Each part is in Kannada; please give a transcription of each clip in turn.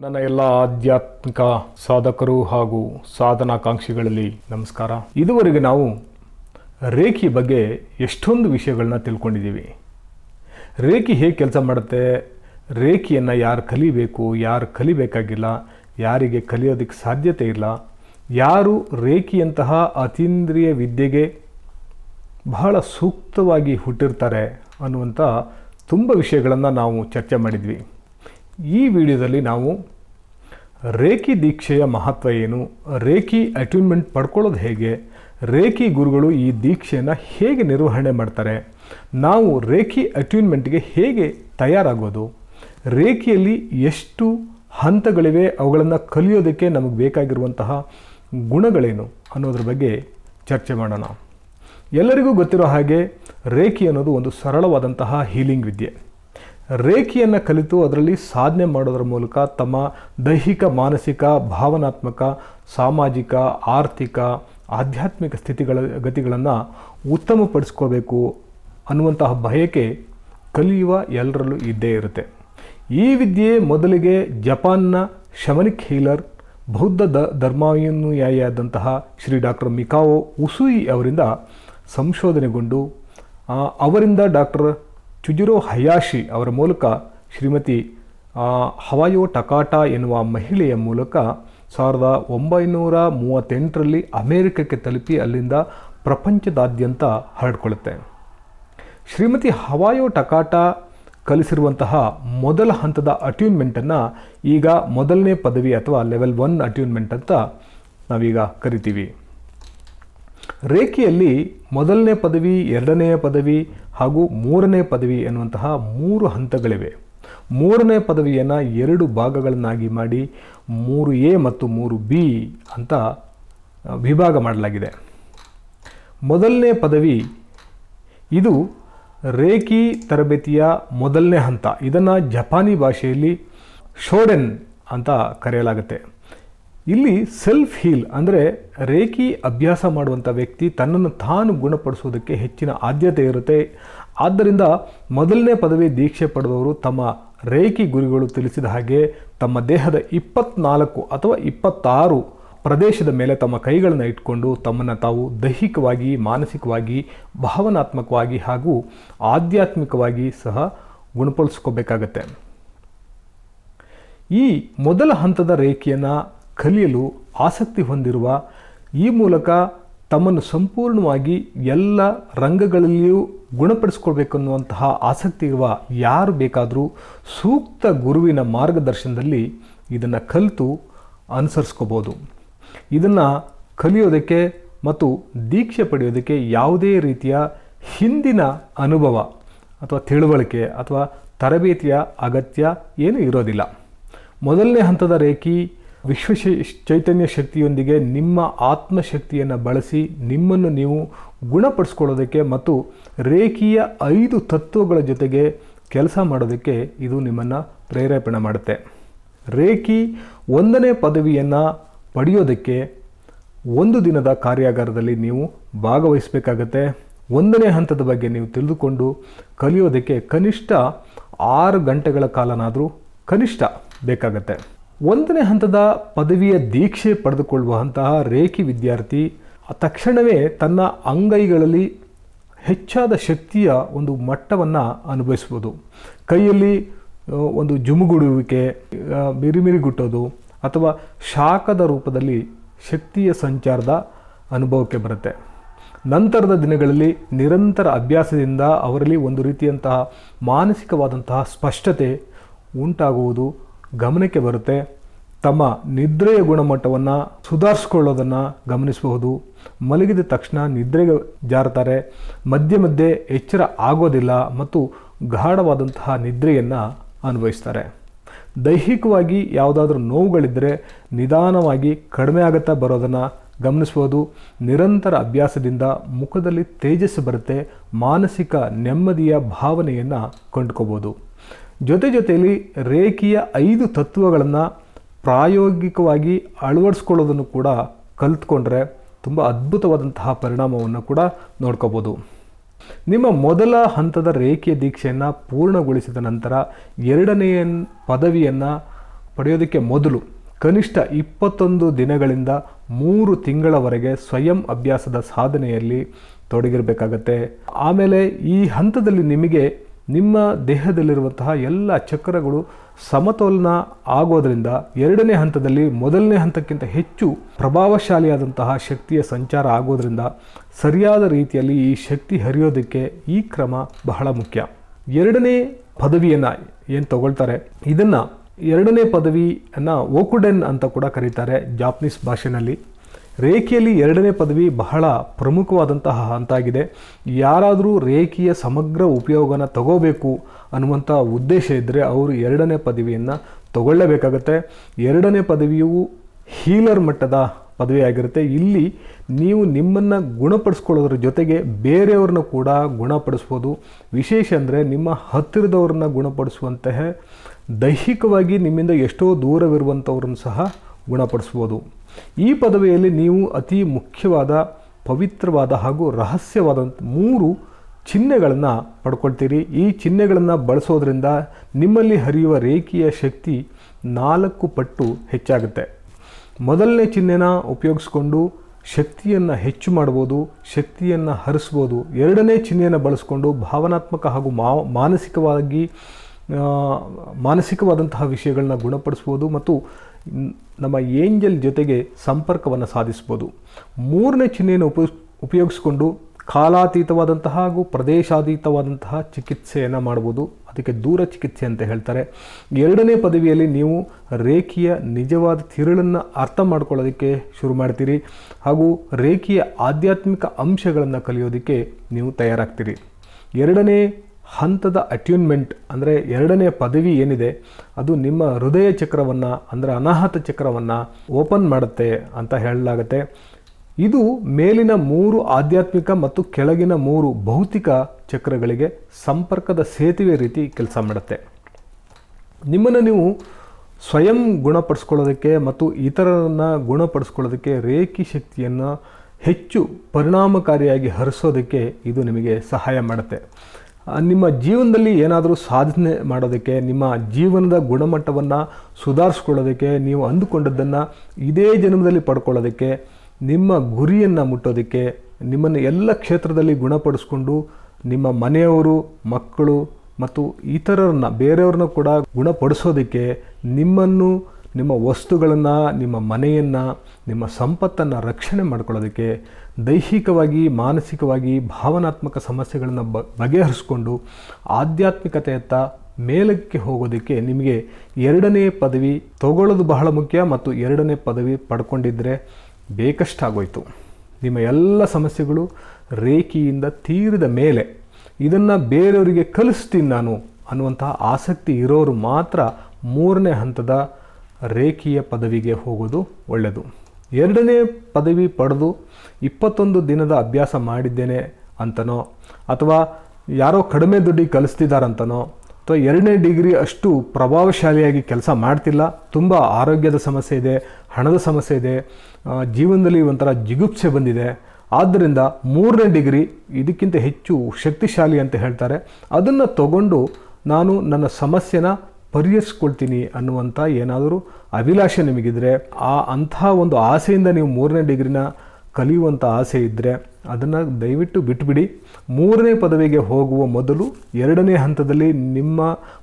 ನನ್ನ ಎಲ್ಲ ಆಧ್ಯಾತ್ಮಿಕ ಸಾಧಕರು ಹಾಗೂ ಸಾಧನಾಕಾಂಕ್ಷಿಗಳಲ್ಲಿ ನಮಸ್ಕಾರ. ಇದುವರೆಗೆ ನಾವು ರೇಖಿ ಬಗ್ಗೆ ಎಷ್ಟೊಂದು ವಿಷಯಗಳನ್ನ ತಿಳ್ಕೊಂಡಿದ್ದೀವಿ. ರೇಖಿ ಹೇಗೆ ಕೆಲಸ ಮಾಡುತ್ತೆ? ರೇಖಿಯನ್ನು ಯಾರು ಕಲಿಬೇಕು? ಯಾರು ಕಲಿಬೇಕಾಗಿಲ್ಲ? ಯಾರಿಗೆ ಕಲಿಯೋದಕ್ಕೆ ಸಾಧ್ಯತೆ ಇಲ್ಲ? ಯಾರು ರೇಖಿಯಂತಹ ಅತೀಂದ್ರಿಯ ವಿದ್ಯೆಗೆ ಬಹಳ ಸೂಕ್ತವಾಗಿ ಹುಟ್ಟಿರ್ತಾರೆ ಅನ್ನುವಂಥ ತುಂಬ ವಿಷಯಗಳನ್ನು ನಾವು ಚರ್ಚೆ ಮಾಡಿದ್ವಿ. ಈ ವಿಡಿಯೋದಲ್ಲಿ ನಾವು ರೇಖಿ ದೀಕ್ಷೆಯ ಮಹತ್ವ ಏನು, ರೇಖಿ ಅಟ್ಯೂನ್ಮೆಂಟ್ ಪಡ್ಕೊಳ್ಳೋದು ಹೇಗೆ, ರೇಖಿ ಗುರುಗಳು ಈ ದೀಕ್ಷೆಯನ್ನು ಹೇಗೆ ನಿರ್ವಹಣೆ ಮಾಡ್ತಾರೆ, ನಾವು ರೇಖಿ ಅಟ್ಯೂನ್ಮೆಂಟ್ಗೆ ಹೇಗೆ ತಯಾರಾಗೋದು, ರೇಖಿಯಲ್ಲಿ ಎಷ್ಟು ಹಂತಗಳಿವೆ ಅವುಗಳನ್ನು ಕಲಿಯೋದಕ್ಕೆ ನಮಗೆ ಬೇಕಾಗಿರುವಂತಹ ಗುಣಗಳೇನು ಅನ್ನೋದ್ರ ಬಗ್ಗೆ ಚರ್ಚೆ ಮಾಡೋಣ. ಎಲ್ಲರಿಗೂ ಗೊತ್ತಿರೋ ಹಾಗೆ ರೇಖಿ ಅನ್ನೋದು ಒಂದು ಸರಳವಾದಂತಹ ಹೀಲಿಂಗ್ ವಿದ್ಯೆ. ರೇಖಿಯನ್ನು ಕಲಿತು ಅದರಲ್ಲಿ ಸಾಧನೆ ಮಾಡೋದ್ರ ಮೂಲಕ ತಮ್ಮ ದೈಹಿಕ, ಮಾನಸಿಕ, ಭಾವನಾತ್ಮಕ, ಸಾಮಾಜಿಕ, ಆರ್ಥಿಕ, ಆಧ್ಯಾತ್ಮಿಕ ಸ್ಥಿತಿಗಳ, ಗತಿಗಳನ್ನು ಉತ್ತಮಪಡಿಸ್ಕೋಬೇಕು ಅನ್ನುವಂತಹ ಬಯಕೆ ಕಲಿಯುವ ಎಲ್ಲರಲ್ಲೂ ಇದ್ದೇ ಇರುತ್ತೆ. ಈ ವಿದ್ಯೆ ಮೊದಲಿಗೆ ಜಪಾನ್ನ ಶಮನಿಕ್ ಹೀಲರ್, ಬೌದ್ಧ ದ, ಧರ್ಮಾನುಯಾಯಿಯಾದಂತಹ ಶ್ರೀ ಡಾಕ್ಟರ್ ಮಿಕಾವೋ ಉಸುಯಿ ಅವರಿಂದ ಸಂಶೋಧನೆಗೊಂಡು ಅವರಿಂದ ಡಾಕ್ಟರ್ ಚುಜಿರೋ ಹಯಾಶಿ ಅವರ ಮೂಲಕ ಶ್ರೀಮತಿ ಹವಾಯೋ ಟಕಾಟಾ ಎನ್ನುವ ಮಹಿಳೆಯ ಮೂಲಕ ಸಾವಿರದ ಒಂಬೈನೂರ ಮೂವತ್ತೆಂಟರಲ್ಲಿ ಅಮೇರಿಕಕ್ಕೆ ತಲುಪಿ ಅಲ್ಲಿಂದ ಪ್ರಪಂಚದಾದ್ಯಂತ ಹರಡ್ಕೊಳ್ಳುತ್ತೆ. ಶ್ರೀಮತಿ ಹವಾಯೋ ಟಕಾಟಾ ಕಲಿಸಿರುವಂತಹ ಮೊದಲ ಹಂತದ ಅಟ್ಯೂನ್ಮೆಂಟನ್ನು ಈಗ ಮೊದಲನೇ ಪದವಿ ಅಥವಾ ಲೆವೆಲ್ ಒನ್ ಅಟ್ಯೂನ್ಮೆಂಟ್ ಅಂತ ನಾವೀಗ ಕರಿತೀವಿ. ರೇಖೆಯಲ್ಲಿ ಮೊದಲನೇ ಪದವಿ ಎರಡನೆಯ ಪದವಿ ಹಾಗೂ ಮೂರನೇ ಪದವಿ ಎನ್ನುವಂತಹ ಮೂರು ಹಂತಗಳಿವೆ. ಮೂರನೇ ಪದವಿಯನ್ನು ಎರಡು ಭಾಗಗಳನ್ನಾಗಿ ಮಾಡಿ ಮೂರು ಎ ಮತ್ತು ಮೂರು ಬಿ ಅಂತ ವಿಭಾಗ ಮಾಡಲಾಗಿದೆ. ಮೊದಲನೇ ಪದವಿ, ಇದು ರೇಖಿ ತರಬೇತಿಯ ಮೊದಲನೇ ಹಂತ. ಇದನ್ನು ಜಪಾನಿ ಭಾಷೆಯಲ್ಲಿ ಶೋಡೆನ್ ಅಂತ ಕರೆಯಲಾಗುತ್ತೆ. ಇಲ್ಲಿ ಸೆಲ್ಫ್ ಹೀಲ್ ಅಂದರೆ ರೇಖಿ ಅಭ್ಯಾಸ ಮಾಡುವಂಥ ವ್ಯಕ್ತಿ ತನ್ನನ್ನು ತಾನು ಗುಣಪಡಿಸೋದಕ್ಕೆ ಹೆಚ್ಚಿನ ಆದ್ಯತೆ ಇರುತ್ತೆ. ಆದ್ದರಿಂದ ಮೊದಲನೇ ಪದವಿ ದೀಕ್ಷೆ ಪಡೆದವರು ತಮ್ಮ ರೇಖಿ ಗುರಿಗಳು ತಿಳಿಸಿದ ಹಾಗೆ ತಮ್ಮ ದೇಹದ ಇಪ್ಪತ್ನಾಲ್ಕು ಅಥವಾ ಇಪ್ಪತ್ತಾರು ಪ್ರದೇಶದ ಮೇಲೆ ತಮ್ಮ ಕೈಗಳನ್ನು ಇಟ್ಕೊಂಡು ತಮ್ಮನ್ನು ತಾವು ದೈಹಿಕವಾಗಿ, ಮಾನಸಿಕವಾಗಿ, ಭಾವನಾತ್ಮಕವಾಗಿ ಹಾಗೂ ಆಧ್ಯಾತ್ಮಿಕವಾಗಿ ಸಹ ಗುಣಪಡಿಸ್ಕೋಬೇಕಾಗತ್ತೆ. ಈ ಮೊದಲ ಹಂತದ ರೇಖೆಯನ್ನು ಕಲಿಯಲು ಆಸಕ್ತಿ ಹೊಂದಿರುವ ಈ ಮೂಲಕ ತಮ್ಮನ್ನು ಸಂಪೂರ್ಣವಾಗಿ ಎಲ್ಲ ರಂಗಗಳಲ್ಲಿಯೂ ಗುಣಪಡಿಸ್ಕೊಳ್ಬೇಕನ್ನುವಂತಹ ಆಸಕ್ತಿ ಇರುವ ಯಾರು ಬೇಕಾದರೂ ಸೂಕ್ತ ಗುರುವಿನ ಮಾರ್ಗದರ್ಶನದಲ್ಲಿ ಇದನ್ನು ಕಲಿತು ಅನುಸರಿಸ್ಕೋಬೋದು. ಇದನ್ನು ಕಲಿಯೋದಕ್ಕೆ ಮತ್ತು ದೀಕ್ಷೆ ಪಡೆಯೋದಕ್ಕೆ ಯಾವುದೇ ರೀತಿಯ ಹಿಂದಿನ ಅನುಭವ ಅಥವಾ ತಿಳುವಳಿಕೆ ಅಥವಾ ತರಬೇತಿಯ ಅಗತ್ಯ ಏನೂ ಇರೋದಿಲ್ಲ. ಮೊದಲನೇ ಹಂತದ ರೇಖಿ ವಿಶ್ವ ಚೈತನ್ಯ ಶಕ್ತಿಯೊಂದಿಗೆ ನಿಮ್ಮ ಆತ್ಮಶಕ್ತಿಯನ್ನು ಬಳಸಿ ನಿಮ್ಮನ್ನು ನೀವು ಗುಣಪಡಿಸ್ಕೊಳ್ಳೋದಕ್ಕೆ ಮತ್ತು ರೇಖೀಯ ಐದು ತತ್ವಗಳ ಜೊತೆಗೆ ಕೆಲಸ ಮಾಡೋದಕ್ಕೆ ಇದು ನಿಮ್ಮನ್ನು ಪ್ರೇರೇಪಣೆ ಮಾಡುತ್ತೆ. ರೇಖಿ ಒಂದನೇ ಪದವಿಯನ್ನು ಪಡೆಯೋದಕ್ಕೆ ಒಂದು ದಿನದ ಕಾರ್ಯಾಗಾರದಲ್ಲಿ ನೀವು ಭಾಗವಹಿಸಬೇಕಾಗತ್ತೆ. ಒಂದನೇ ಹಂತದ ಬಗ್ಗೆ ನೀವು ತಿಳಿದುಕೊಂಡು ಕಲಿಯೋದಕ್ಕೆ ಕನಿಷ್ಠ ಆರು ಗಂಟೆಗಳ ಕಾಲನಾದರೂ ಕನಿಷ್ಠ ಬೇಕಾಗತ್ತೆ. ಒಂದನೇ ಹಂತದ ಪದವಿಯ ದೀಕ್ಷೆ ಪಡೆದುಕೊಳ್ಳುವಂತಹ ರೇಖಿ ವಿದ್ಯಾರ್ಥಿ ತಕ್ಷಣವೇ ತನ್ನ ಅಂಗೈಗಳಲ್ಲಿ ಹೆಚ್ಚಾದ ಶಕ್ತಿಯ ಒಂದು ಮಟ್ಟವನ್ನು ಅನುಭವಿಸ್ಬೋದು ಕೈಯಲ್ಲಿ ಒಂದು ಜುಮುಗುಡುವಿಕೆ ಮಿರಿಮಿರಿಗುಟ್ಟೋದು ಅಥವಾ ಶಾಖದ ರೂಪದಲ್ಲಿ ಶಕ್ತಿಯ ಸಂಚಾರದ ಅನುಭವಕ್ಕೆ ಬರುತ್ತೆ. ನಂತರದ ದಿನಗಳಲ್ಲಿ ನಿರಂತರ ಅಭ್ಯಾಸದಿಂದ ಅವರಲ್ಲಿ ಒಂದು ರೀತಿಯಂತಹ ಮಾನಸಿಕವಾದಂತಹ ಸ್ಪಷ್ಟತೆ ಉಂಟಾಗುವುದು. ಗಮನಕ್ಕೆ ಬರುತ್ತೆ. ತಮ್ಮ ನಿದ್ರೆಯ ಗುಣಮಟ್ಟವನ್ನು ಸುಧಾರಿಸ್ಕೊಳ್ಳೋದನ್ನು ಗಮನಿಸಬಹುದು. ಮಲಗಿದ ತಕ್ಷಣ ನಿದ್ರೆಗೆ ಜಾರತಾರೆ ಮಧ್ಯೆ ಮಧ್ಯೆ ಎಚ್ಚರ ಆಗೋದಿಲ್ಲ ಮತ್ತು ಗಾಢವಾದಂತಹ ನಿದ್ರೆಯನ್ನು ಅನುಭವಿಸ್ತಾರೆ. ದೈಹಿಕವಾಗಿ ಯಾವುದಾದ್ರೂ ನೋವುಗಳಿದ್ದರೆ ನಿಧಾನವಾಗಿ ಕಡಿಮೆ ಆಗುತ್ತಾ ಬರೋದನ್ನು ಗಮನಿಸ್ಬೋದು ನಿರಂತರ ಅಭ್ಯಾಸದಿಂದ ಮುಖದಲ್ಲಿ ತೇಜಸ್ಸು ಬರುತ್ತೆ. ಮಾನಸಿಕ ನೆಮ್ಮದಿಯ ಭಾವನೆಯನ್ನು ಕೊಂಡ್ಕೋಬೋದು. ಜೊತೆ ಜೊತೆಯಲ್ಲಿ ರೇಖೆಯ ಐದು ತತ್ವಗಳನ್ನು ಪ್ರಾಯೋಗಿಕವಾಗಿ ಅಳವಡಿಸ್ಕೊಳ್ಳೋದನ್ನು ಕೂಡ ಕಲ್ತ್ಕೊಂಡ್ರೆ ತುಂಬ ಅದ್ಭುತವಾದಂತಹ ಪರಿಣಾಮವನ್ನು ಕೂಡ ನೋಡ್ಕೋಬೋದು. ನಿಮ್ಮ ಮೊದಲ ಹಂತದ ರೇಖೆಯ ದೀಕ್ಷೆಯನ್ನು ಪೂರ್ಣಗೊಳಿಸಿದ ನಂತರ ಎರಡನೆಯ ಪದವಿಯನ್ನು ಪಡೆಯೋದಕ್ಕೆ ಮೊದಲು ಕನಿಷ್ಠ ಇಪ್ಪತ್ತೊಂದು ದಿನಗಳಿಂದ ಮೂರು ತಿಂಗಳವರೆಗೆ ಸ್ವಯಂ ಅಭ್ಯಾಸದ ಸಾಧನೆಯಲ್ಲಿ ತೊಡಗಿರಬೇಕಾಗತ್ತೆ. ಆಮೇಲೆ ಈ ಹಂತದಲ್ಲಿ ನಿಮಗೆ ನಿಮ್ಮ ದೇಹದಲ್ಲಿರುವಂತಹ ಎಲ್ಲ ಚಕ್ರಗಳು ಸಮತೋಲನ ಆಗೋದರಿಂದ ಎರಡನೇ ಹಂತದಲ್ಲಿ ಮೊದಲನೇ ಹಂತಕ್ಕಿಂತ ಹೆಚ್ಚು ಪ್ರಭಾವಶಾಲಿಯಾದಂತಹ ಶಕ್ತಿಯ ಸಂಚಾರ ಆಗೋದರಿಂದ ಸರಿಯಾದ ರೀತಿಯಲ್ಲಿ ಈ ಶಕ್ತಿ ಹರಿಯೋದಕ್ಕೆ ಈ ಕ್ರಮ ಬಹಳ ಮುಖ್ಯ. ಎರಡನೇ ಪದವಿಯನ್ನು ಏನು ತಗೊಳ್ತಾರೆ? ಇದನ್ನು ಎರಡನೇ ಪದವಿಯನ್ನು ಓಕುಡೆನ್ ಅಂತ ಕೂಡ ಕರೀತಾರೆ ಜಾಪನೀಸ್ ಭಾಷೆನಲ್ಲಿ. ರೇಖೆಯಲ್ಲಿ ಎರಡನೇ ಪದವಿ ಬಹಳ ಪ್ರಮುಖವಾದಂತಹ ಹಂತ ಆಗಿದೆ ಯಾರಾದರೂ ರೇಖೆಯ ಸಮಗ್ರ ಉಪಯೋಗನ ತಗೋಬೇಕು ಅನ್ನುವಂಥ ಉದ್ದೇಶ ಇದ್ದರೆ ಅವರು ಎರಡನೇ ಪದವಿಯನ್ನು ತಗೊಳ್ಳೇಬೇಕಾಗತ್ತೆ. ಎರಡನೇ ಪದವಿಯು ಹೀಲರ್ ಮಟ್ಟದ ಪದವಿಯಾಗಿರುತ್ತೆ ಇಲ್ಲಿ ನೀವು ನಿಮ್ಮನ್ನು ಗುಣಪಡಿಸ್ಕೊಳ್ಳೋದ್ರ ಜೊತೆಗೆ ಬೇರೆಯವ್ರನ್ನ ಕೂಡ ಗುಣಪಡಿಸ್ಬೋದು. ವಿಶೇಷ ಅಂದರೆ ನಿಮ್ಮ ಹತ್ತಿರದವ್ರನ್ನ ಗುಣಪಡಿಸುವಂತಹ ದೈಹಿಕವಾಗಿ ನಿಮ್ಮಿಂದ ಎಷ್ಟೋ ದೂರವಿರುವಂಥವ್ರನ್ನ ಸಹ ಗುಣಪಡಿಸ್ಬೋದು. ಈ ಪದವಿಯಲ್ಲಿ ನೀವು ಅತಿ ಮುಖ್ಯವಾದ, ಪವಿತ್ರವಾದ ಹಾಗೂ ರಹಸ್ಯವಾದಂಥ ಮೂರು ಚಿಹ್ನೆಗಳನ್ನು ಪಡ್ಕೊಳ್ತೀರಿ. ಈ ಚಿಹ್ನೆಗಳನ್ನು ಬಳಸೋದ್ರಿಂದ ನಿಮ್ಮಲ್ಲಿ ಹರಿಯುವ ರೇಖೆಯ ಶಕ್ತಿ ನಾಲ್ಕು ಪಟ್ಟು ಹೆಚ್ಚಾಗುತ್ತೆ. ಮೊದಲನೇ ಚಿಹ್ನೆನ ಉಪಯೋಗಿಸ್ಕೊಂಡು ಶಕ್ತಿಯನ್ನು ಹೆಚ್ಚು ಮಾಡ್ಬೋದು, ಶಕ್ತಿಯನ್ನು ಹರಿಸ್ಬೋದು. ಎರಡನೇ ಚಿಹ್ನೆಯನ್ನು ಬಳಸ್ಕೊಂಡು ಭಾವನಾತ್ಮಕ ಹಾಗೂ ಮಾನಸಿಕವಾಗಿ ಮಾನಸಿಕವಾದಂತಹ ವಿಷಯಗಳನ್ನ ಗುಣಪಡಿಸ್ಬೋದು ಮತ್ತು ನಮ್ಮ ಏಂಜಲ್ ಜೊತೆಗೆ ಸಂಪರ್ಕವನ್ನು ಸಾಧಿಸ್ಬೋದು. ಮೂರನೇ ಚಿಹ್ನೆಯನ್ನು ಉಪ, ಉಪಯೋಗಿಸ್ಕೊಂಡು ಕಾಲಾತೀತವಾದಂತಹ ಹಾಗೂ ಪ್ರದೇಶಾತೀತವಾದಂತಹ ಚಿಕಿತ್ಸೆಯನ್ನು ಮಾಡ್ಬೋದು. ಅದಕ್ಕೆ ದೂರ ಚಿಕಿತ್ಸೆ ಅಂತ ಹೇಳ್ತಾರೆ. ಎರಡನೇ ಪದವಿಯಲ್ಲಿ ನೀವು ರೇಖೆಯ ನಿಜವಾದ ತಿರುಳನ್ನು ಅರ್ಥ ಮಾಡ್ಕೊಳ್ಳೋದಕ್ಕೆ ಶುರು ಮಾಡ್ತೀರಿ ಹಾಗೂ ರೇಖೆಯ ಆಧ್ಯಾತ್ಮಿಕ ಅಂಶಗಳನ್ನು ಕಲಿಯೋದಕ್ಕೆ ನೀವು ತಯಾರಾಗ್ತೀರಿ. ಎರಡನೇ ಹಂತದ ಅಟ್ಯೂನ್ಮೆಂಟ್ ಅಂದರೆ ಎರಡನೇ ಪದವಿ ಏನಿದೆ, ಅದು ನಿಮ್ಮ ಹೃದಯ ಚಕ್ರವನ್ನು ಅಂದರೆ ಅನಾಹತ ಚಕ್ರವನ್ನು ಓಪನ್ ಮಾಡುತ್ತೆ ಅಂತ ಹೇಳಲಾಗುತ್ತೆ. ಇದು ಮೇಲಿನ ಮೂರು ಆಧ್ಯಾತ್ಮಿಕ ಮತ್ತು ಕೆಳಗಿನ ಮೂರು ಭೌತಿಕ ಚಕ್ರಗಳಿಗೆ ಸಂಪರ್ಕದ ಸೇತುವೆ ರೀತಿ ಕೆಲಸ ಮಾಡುತ್ತೆ. ನಿಮ್ಮನ್ನು ನೀವು ಸ್ವಯಂ ಗುಣಪಡಿಸ್ಕೊಳ್ಳೋದಕ್ಕೆ ಮತ್ತು ಇತರರನ್ನು ಗುಣಪಡಿಸ್ಕೊಳ್ಳೋದಕ್ಕೆ ರೇಖಿ ಶಕ್ತಿಯನ್ನು ಹೆಚ್ಚು ಪರಿಣಾಮಕಾರಿಯಾಗಿ ಹರಿಸೋದಕ್ಕೆ ಇದು ನಿಮಗೆ ಸಹಾಯ ಮಾಡುತ್ತೆ. ನಿಮ್ಮ ಜೀವನದಲ್ಲಿ ಏನಾದರೂ ಸಾಧನೆ ಮಾಡೋದಕ್ಕೆ, ನಿಮ್ಮ ಜೀವನದ ಗುಣಮಟ್ಟವನ್ನು ಸುಧಾರಿಸ್ಕೊಳ್ಳೋದಕ್ಕೆ, ನೀವು ಅಂದುಕೊಂಡದ್ದನ್ನು ಇದೇ ಜನ್ಮದಲ್ಲಿ ಪಡ್ಕೊಳ್ಳೋದಕ್ಕೆ, ನಿಮ್ಮ ಗುರಿಯನ್ನು ಮುಟ್ಟೋದಕ್ಕೆ, ನಿಮ್ಮನ್ನು ಎಲ್ಲ ಕ್ಷೇತ್ರದಲ್ಲಿ ಗುಣಪಡಿಸ್ಕೊಂಡು ನಿಮ್ಮ ಮನೆಯವರು, ಮಕ್ಕಳು ಮತ್ತು ಇತರರನ್ನ, ಬೇರೆಯವ್ರನ್ನ ಕೂಡ ಗುಣಪಡಿಸೋದಕ್ಕೆ, ನಿಮ್ಮನ್ನು, ನಿಮ್ಮ ವಸ್ತುಗಳನ್ನು, ನಿಮ್ಮ ಮನೆಯನ್ನು, ನಿಮ್ಮ ಸಂಪತ್ತನ್ನು ರಕ್ಷಣೆ ಮಾಡ್ಕೊಳ್ಳೋದಕ್ಕೆ ದೈಹಿಕವಾಗಿ, ಮಾನಸಿಕವಾಗಿ ಭಾವನಾತ್ಮಕ ಸಮಸ್ಯೆಗಳನ್ನು ಬ, ಬಗೆಹರಿಸ್ಕೊಂಡು ಆಧ್ಯಾತ್ಮಿಕತೆಯತ್ತ ಮೇಲಕ್ಕೆ ಹೋಗೋದಕ್ಕೆ ನಿಮಗೆ ಎರಡನೇ ಪದವಿ ತಗೊಳ್ಳೋದು ಬಹಳ ಮುಖ್ಯ ಮತ್ತು ಎರಡನೇ ಪದವಿ ಪಡ್ಕೊಂಡಿದ್ದರೆ ಬೇಕಷ್ಟಾಗೋಯಿತು. ನಿಮ್ಮ ಎಲ್ಲ ಸಮಸ್ಯೆಗಳು ರೇಖೆಯಿಂದ ತೀರಿದ ಮೇಲೆ ಇದನ್ನು ಬೇರೆಯವರಿಗೆ ಕಲಿಸ್ತೀನಿ ನಾನು ಅನ್ನುವಂತಹ ಆಸಕ್ತಿ ಇರೋರು ಮಾತ್ರ ಮೂರನೇ ಹಂತದ ರೇಖೀಯ ಪದವಿಗೆ ಹೋಗೋದು ಒಳ್ಳೆಯದು ಎರಡನೇ ಪದವಿ ಪಡೆದು ಇಪ್ಪತ್ತೊಂದು ದಿನದ ಅಭ್ಯಾಸ ಮಾಡಿದ್ದೇನೆ ಅಂತನೋ? ಅಥವಾ ಯಾರೋ ಕಡಿಮೆ ದುಡ್ಡಿಗೆ ಕಲಿಸ್ತಿದ್ದಾರಂತನೋ ಅಥವಾ ಎರಡನೇ ಡಿಗ್ರಿ ಅಷ್ಟು ಪ್ರಭಾವಶಾಲಿಯಾಗಿ ಕೆಲಸ ಮಾಡ್ತಿಲ್ಲ? ತುಂಬ ಆರೋಗ್ಯದ ಸಮಸ್ಯೆ ಇದೆ, ಹಣದ ಸಮಸ್ಯೆ ಇದೆ ಜೀವನದಲ್ಲಿ ಒಂಥರ ಜಿಗುಪ್ಸೆ ಬಂದಿದೆ. ಆದ್ದರಿಂದ ಮೂರನೇ ಡಿಗ್ರಿ ಇದಕ್ಕಿಂತ ಹೆಚ್ಚು ಶಕ್ತಿಶಾಲಿ ಅಂತ ಹೇಳ್ತಾರೆ. ಅದನ್ನು ತಗೊಂಡು ನಾನು ನನ್ನ ಸಮಸ್ಯೆನ ಪರಿಹರಿಸ್ಕೊಳ್ತೀನಿ ಅನ್ನುವಂಥ ಏನಾದರೂ ಅಭಿಲಾಷೆ ನಿಮಗಿದ್ರೆ, ಆ ಅಂಥ ಒಂದು ಆಸೆಯಿಂದ ನೀವು ಮೂರನೇ ಡಿಗ್ರಿನ ಕಲಿಯುವಂಥ ಆಸೆ ಇದ್ದರೆ ಅದನ್ನು ದಯವಿಟ್ಟು ಬಿಟ್ಬಿಡಿ. ಮೂರನೇ ಪದವಿಗೆ ಹೋಗುವ ಮೊದಲು ಎರಡನೇ ಹಂತದಲ್ಲಿ ನಿಮ್ಮ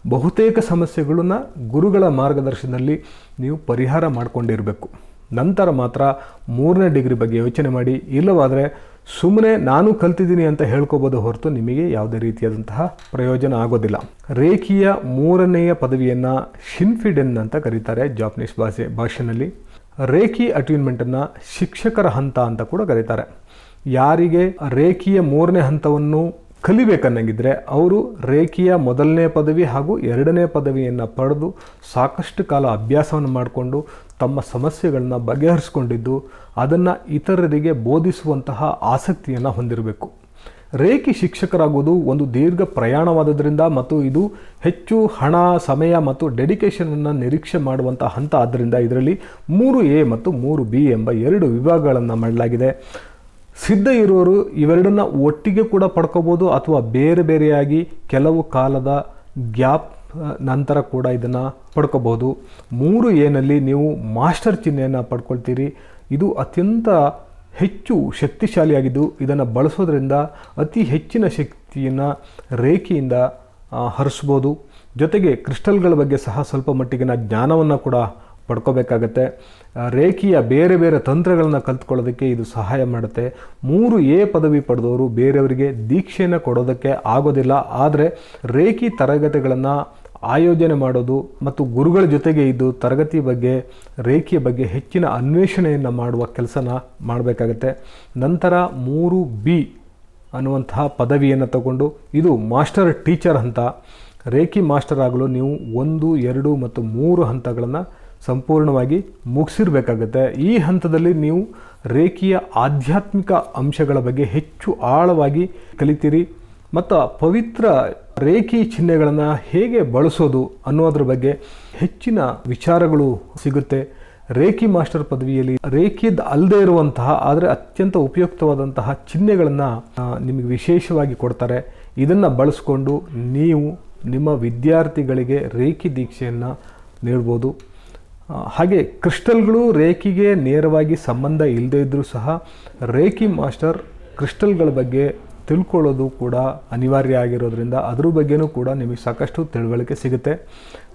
ಬಹುತೇಕ ಸಮಸ್ಯೆಗಳನ್ನು ಗುರುಗಳ ಮಾರ್ಗದರ್ಶನದಲ್ಲಿ ನೀವು ಪರಿಹಾರ ಮಾಡಿಕೊಂಡಿರಬೇಕು. ನಂತರ ಮಾತ್ರ ಮೂರನೇ ಡಿಗ್ರಿ ಬಗ್ಗೆ ಯೋಚನೆ ಮಾಡಿ. ಇಲ್ಲವಾದರೆ ಸುಮ್ಮನೆ ನಾನು ಕಲ್ತಿದ್ದೀನಿ ಅಂತ ಹೇಳ್ಕೋಬೋದು ಹೊರತು ನಿಮಗೆ ಯಾವುದೇ ರೀತಿಯಾದಂತಹ ಪ್ರಯೋಜನ ಆಗೋದಿಲ್ಲ. ರೇಖೀಯ ಮೂರನೆಯ ಪದವಿಯನ್ನು ಶಿನ್ಫಿಡೆನ್ ಅಂತ ಕರೀತಾರೆ ಜಾಪನೀಸ್ ಭಾಷೆ ಭಾಷೆನಲ್ಲಿ ರೇಖಿ ಅಟ್ಯೂನ್ಮೆಂಟನ್ನು ಶಿಕ್ಷಕರ ಹಂತ ಅಂತ ಕೂಡ ಕರೀತಾರೆ. ಯಾರಿಗೆ? ರೇಖೀಯ ಮೂರನೇ ಹಂತವನ್ನು ಕಲಿಬೇಕನ್ನಂಗಿದ್ರೆ ಅವರು ರೇಖಿಯ ಮೊದಲನೇ ಪದವಿ ಹಾಗೂ ಎರಡನೇ ಪದವಿಯನ್ನು ಪಡೆದು ಸಾಕಷ್ಟು ಕಾಲ ಅಭ್ಯಾಸವನ್ನು ಮಾಡಿಕೊಂಡು ತಮ್ಮ ಸಮಸ್ಯೆಗಳನ್ನ ಬಗೆಹರಿಸ್ಕೊಂಡಿದ್ದು ಅದನ್ನು ಇತರರಿಗೆ ಬೋಧಿಸುವಂತಹ ಆಸಕ್ತಿಯನ್ನು ಹೊಂದಿರಬೇಕು. ರೇಖಿ ಶಿಕ್ಷಕರಾಗುವುದು ಒಂದು ದೀರ್ಘ ಪ್ರಯಾಣವಾದದ್ರಿಂದ ಮತ್ತು ಇದು ಹೆಚ್ಚು ಹಣ, ಸಮಯ ಮತ್ತು ಡೆಡಿಕೇಷನನ್ನು ನಿರೀಕ್ಷೆ ಮಾಡುವಂಥ ಹಂತ ಆದ್ದರಿಂದ ಇದರಲ್ಲಿ ಮೂರು ಎ ಮತ್ತು ಮೂರು ಬಿ ಎಂಬ ಎರಡು ವಿಭಾಗಗಳನ್ನು ಮಾಡಲಾಗಿದೆ. ಸಿದ್ಧ ಇರುವರು ಇವೆರಡನ್ನ ಒಟ್ಟಿಗೆ ಕೂಡ ಪಡ್ಕೋಬೋದು ಅಥವಾ ಬೇರೆ ಬೇರೆಯಾಗಿ ಕೆಲವು ಕಾಲದ ಗ್ಯಾಪ್ ನಂತರ ಕೂಡ ಇದನ್ನು ಪಡ್ಕೋಬಹುದು ಮೂರು ಏನಲ್ಲಿ ನೀವು ಮಾಸ್ಟರ್ ಚಿಹ್ನೆಯನ್ನು ಪಡ್ಕೊಳ್ತೀರಿ. ಇದು ಅತ್ಯಂತ ಹೆಚ್ಚು ಶಕ್ತಿಶಾಲಿಯಾಗಿದ್ದು, ಇದನ್ನು ಬಳಸೋದ್ರಿಂದ ಅತಿ ಹೆಚ್ಚಿನ ಶಕ್ತಿಯನ್ನು ರೇಖೆಯಿಂದ ಹರಿಸ್ಬೋದು. ಜೊತೆಗೆ ಕ್ರಿಸ್ಟಲ್ಗಳ ಬಗ್ಗೆ ಸಹ ಸ್ವಲ್ಪ ಮಟ್ಟಿಗಿನ ಜ್ಞಾನವನ್ನು ಕೂಡ ಪಡ್ಕೋಬೇಕಾಗತ್ತೆ. ರೇಖಿಯ ಬೇರೆ ಬೇರೆ ತಂತ್ರಗಳನ್ನು ಕಲ್ತ್ಕೊಳ್ಳೋದಕ್ಕೆ ಇದು ಸಹಾಯ ಮಾಡುತ್ತೆ. ಮೂರು ಎ ಪದವಿ ಪಡೆದವರು ಬೇರೆಯವರಿಗೆ ದೀಕ್ಷೆಯನ್ನು ಕೊಡೋದಕ್ಕೆ ಆಗೋದಿಲ್ಲ. ಆದರೆ ರೇಖಿ ತರಗತಿಗಳನ್ನು ಆಯೋಜನೆ ಮಾಡೋದು ಮತ್ತು ಗುರುಗಳ ಜೊತೆಗೆ ಇದ್ದು ತರಗತಿ ಬಗ್ಗೆ, ರೇಖೆಯ ಬಗ್ಗೆ ಹೆಚ್ಚಿನ ಅನ್ವೇಷಣೆಯನ್ನು ಮಾಡುವ ಕೆಲಸನ ಮಾಡಬೇಕಾಗತ್ತೆ. ನಂತರ ಮೂರು ಬಿ ಅನ್ನುವಂತಹ ಪದವಿಯನ್ನು ತಗೊಂಡು ಇದು ಮಾಸ್ಟರ್ ಟೀಚರ್ ಹಂತ. ರೇಖಿ ಮಾಸ್ಟರ್ ಆಗಲು ನೀವು ಒಂದು, ಎರಡು ಮತ್ತು ಮೂರು ಹಂತಗಳನ್ನು ಸಂಪೂರ್ಣವಾಗಿ ಮುಗಿಸಿರ್ಬೇಕಾಗತ್ತೆ. ಈ ಹಂತದಲ್ಲಿ ನೀವು ರೇಖಿಯ ಆಧ್ಯಾತ್ಮಿಕ ಅಂಶಗಳ ಬಗ್ಗೆ ಹೆಚ್ಚು ಆಳವಾಗಿ ಕಲಿತೀರಿ. ಮತ್ತು ಪವಿತ್ರ ರೇಖಿ ಚಿಹ್ನೆಗಳನ್ನು ಹೇಗೆ ಬಳಸೋದು ಅನ್ನೋದ್ರ ಬಗ್ಗೆ ಹೆಚ್ಚಿನ ವಿಚಾರಗಳು ಸಿಗುತ್ತೆ. ರೇಖಿ ಮಾಸ್ಟರ್ ಪದವಿಯಲ್ಲಿ ರೇಖಿದ ಅಲ್ಲದೆ ಇರುವಂತಹ, ಆದರೆ ಅತ್ಯಂತ ಉಪಯುಕ್ತವಾದಂತಹ ಚಿಹ್ನೆಗಳನ್ನು ನಿಮಗೆ ವಿಶೇಷವಾಗಿ ಕೊಡ್ತಾರೆ. ಇದನ್ನು ಬಳಸ್ಕೊಂಡು ನೀವು ನಿಮ್ಮ ವಿದ್ಯಾರ್ಥಿಗಳಿಗೆ ರೇಖಿ ದೀಕ್ಷೆಯನ್ನು ನೀಡ್ಬೋದು. ಹಾಗೆ ಕ್ರಿಸ್ಟಲ್ಗಳು ರೇಖಿಗೆ ನೇರವಾಗಿ ಸಂಬಂಧ ಇಲ್ಲದೇ ಇದ್ದರೂ ಸಹ ರೇಖಿ ಮಾಸ್ಟರ್ ಕ್ರಿಸ್ಟಲ್ಗಳ ಬಗ್ಗೆ ತಿಳ್ಕೊಳ್ಳೋದು ಕೂಡ ಅನಿವಾರ್ಯ ಆಗಿರೋದ್ರಿಂದ ಅದ್ರ ಬಗ್ಗೆನೂ ಕೂಡ ನಿಮಗೆ ಸಾಕಷ್ಟು ತಿಳುವಳಿಕೆ ಸಿಗುತ್ತೆ.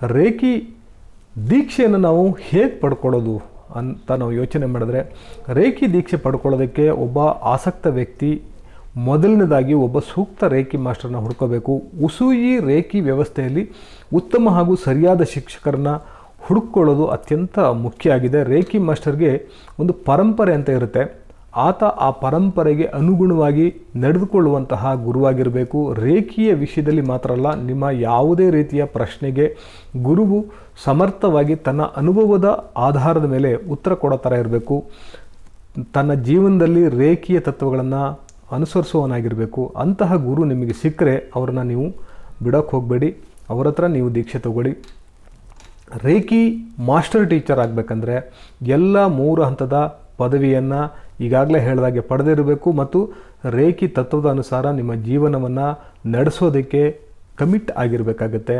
ರೇಖಿ ದೀಕ್ಷೆಯನ್ನು ನಾವು ಹೇಗೆ ಪಡ್ಕೊಳ್ಳೋದು ಅಂತ ನಾವು ಯೋಚನೆ ಮಾಡಿದ್ರೆ, ರೇಖಿ ದೀಕ್ಷೆ ಪಡ್ಕೊಳ್ಳೋದಕ್ಕೆ ಒಬ್ಬ ಆಸಕ್ತ ವ್ಯಕ್ತಿ ಮೊದಲನೇದಾಗಿ ಒಬ್ಬ ಸೂಕ್ತ ರೇಖಿ ಮಾಸ್ಟರ್ನ ಹುಡ್ಕೋಬೇಕು. ಉಸೂಯಿ ರೇಖಿ ವ್ಯವಸ್ಥೆಯಲ್ಲಿ ಉತ್ತಮ ಹಾಗೂ ಸರಿಯಾದ ಶಿಕ್ಷಕರನ್ನ ಹುಡುಕೊಳ್ಳೋದು ಅತ್ಯಂತ ಮುಖ್ಯ ಆಗಿದೆ. ರೇಖಿ ಮಾಸ್ಟರ್ಗೆ ಒಂದು ಪರಂಪರೆ ಅಂತ ಇರುತ್ತೆ. ಆತ ಆ ಪರಂಪರೆಗೆ ಅನುಗುಣವಾಗಿ ನಡೆದುಕೊಳ್ಳುವಂತಹ ಗುರುವಾಗಿರಬೇಕು. ರೇಖಿಯ ವಿಷಯದಲ್ಲಿ ಮಾತ್ರ ಅಲ್ಲ, ನಿಮ್ಮ ಯಾವುದೇ ರೀತಿಯ ಪ್ರಶ್ನೆಗೆ ಗುರುವು ಸಮರ್ಥವಾಗಿ ತನ್ನ ಅನುಭವದ ಆಧಾರದ ಮೇಲೆ ಉತ್ತರ ಕೊಡೋ ಥರ ಇರಬೇಕು. ತನ್ನ ಜೀವನದಲ್ಲಿ ರೇಖೀಯ ತತ್ವಗಳನ್ನು ಅನುಸರಿಸುವವನಾಗಿರಬೇಕು. ಅಂತಹ ಗುರು ನಿಮಗೆ ಸಿಕ್ಕರೆ ಅವ್ರನ್ನ ನೀವು ಬಿಡೋಕ್ಕೆ ಹೋಗಬೇಡಿ. ಅವ್ರ ಹತ್ರ ನೀವು ದೀಕ್ಷೆ ತಗೊಳ್ಳಿ. ರೇಖಿ ಮಾಸ್ಟರ್ ಟೀಚರ್ ಆಗಬೇಕಂದ್ರೆ ಎಲ್ಲ ಮೂರು ಹಂತದ ಪದವಿಯನ್ನು ಈಗಾಗಲೇ ಹೇಳಿದಾಗೆ ಪಡೆದಿರಬೇಕು ಮತ್ತು ರೇಖಿ ತತ್ವದ ಅನುಸಾರ ನಿಮ್ಮ ಜೀವನವನ್ನು ನಡೆಸೋದಕ್ಕೆ ಕಮಿಟ್ ಆಗಿರಬೇಕಾಗತ್ತೆ.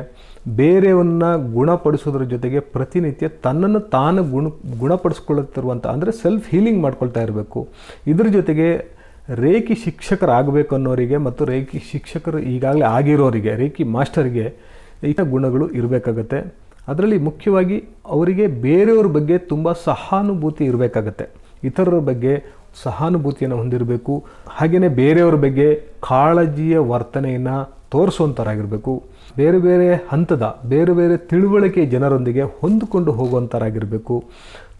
ಬೇರೆಯವನ್ನು ಗುಣಪಡಿಸೋದ್ರ ಜೊತೆಗೆ ಪ್ರತಿನಿತ್ಯ ತನ್ನನ್ನು ತಾನು ಗುಣ ಗುಣಪಡಿಸ್ಕೊಳ್ಳುತ್ತಿರುವಂಥ ಅಂದರೆ ಸೆಲ್ಫ್ ಹೀಲಿಂಗ್ ಮಾಡ್ಕೊಳ್ತಾ ಇರಬೇಕು. ಇದ್ರ ಜೊತೆಗೆ ರೇಖಿ ಶಿಕ್ಷಕರಾಗಬೇಕು ಅನ್ನೋರಿಗೆ ಮತ್ತು ರೇಖಿ ಶಿಕ್ಷಕರು ಈಗಾಗಲೇ ಆಗಿರೋರಿಗೆ, ರೇಖಿ ಮಾಸ್ಟರಿಗೆ ಈ ಗುಣಗಳು ಇರಬೇಕಾಗತ್ತೆ. ಅದರಲ್ಲಿ ಮುಖ್ಯವಾಗಿ ಅವರಿಗೆ ಬೇರೆಯವ್ರ ಬಗ್ಗೆ ತುಂಬ ಸಹಾನುಭೂತಿ ಇರಬೇಕಾಗತ್ತೆ. ಇತರರ ಬಗ್ಗೆ ಸಹಾನುಭೂತಿಯನ್ನು ಹೊಂದಿರಬೇಕು. ಹಾಗೆಯೇ ಬೇರೆಯವ್ರ ಬಗ್ಗೆ ಕಾಳಜಿಯ ವರ್ತನೆಯನ್ನು ತೋರಿಸುವಂಥರಾಗಿರಬೇಕು ಬೇರೆ ಬೇರೆ ಹಂತದ, ಬೇರೆ ಬೇರೆ ತಿಳುವಳಿಕೆ ಜನರೊಂದಿಗೆ ಹೊಂದಿಕೊಂಡು ಹೋಗುವಂಥರಾಗಿರಬೇಕು